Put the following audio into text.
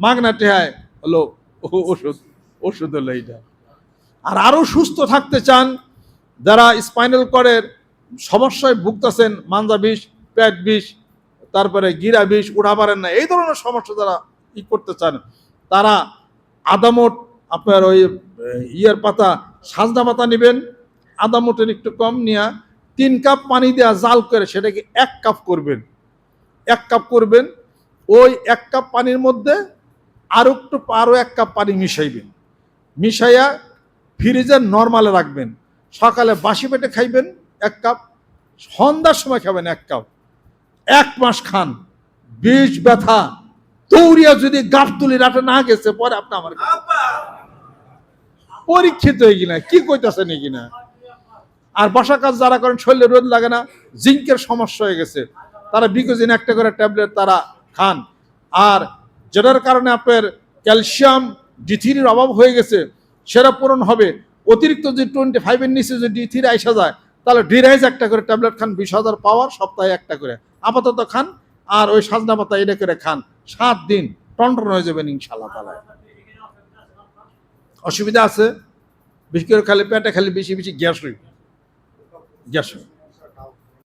মাগনা টেহায় হলো ওষুধ ওষুধ হলো এইটা। আর আরও সুস্থ থাকতে চান, যারা স্পাইনাল করের সমস্যায় ভুগতেছেন, মাঞ্জা বিষ, পেট বিষ, তারপরে গিরা বিষ, উঠা পারেন না, এই ধরনের সমস্যা যারা ই করতে চান, তারা আদামোট আপনার ওই ইয়ের পাতা সাজনা পাতা নেবেন, আদামোটের একটু কম নিয়ে, তিন কাপ পানি দেওয়া জাল করে সেটাকে এক কাপ করবেন। এক কাপ করবেন, ওই এক কাপ পানির মধ্যে আরও একটু আরও এক কাপ পানি মিশাইবেন। মিশাইয়া ফ্রিজের নর্মালে রাখবেন। সকালে বাসি পেটে খাইবেন এক কাপ সন্ধ্যার সময় খাবেন এক কাপ। এক মাস খান বিষ ব্যথা দৌড়িয়া যদি গাফতুলি রাতে না গেছে পরে আপনি আমার পরীক্ষিত হয়ে কিনা কি কইতাছেন কিনা আর বসা কাজ যারা করেন শরীরে রোদ লাগে না জিঙ্কের সমস্যা হয়ে গেছে। তারা বিকোজিন একটা করে ট্যাবলেট তারা খান। আর যেটার কারণে আপনার ক্যালসিয়াম ডি থ্রির অভাব হয়ে গেছে, সেটা পূরণ হবে। অতিরিক্ত যে টোয়েন্টি ফাইভের নিচে যদি ডি থ্রি আইসা যায়, তাহলে ডিরাইজ একটা করে ট্যাবলেট খান, বিশ হাজার পাওয়ার সপ্তাহে একটা করে। আপাতত খান, আর ওই সাজনা পাতা এটা করে খান। সাত দিন টনটন হয়ে যাবেন ইনশাল্লাহ তালায় অসুবিধা আছে? বিশেষ করে খালি পেটে খালি বেশি বেশি গ্যাস হইবে। গ্যাস হইবে।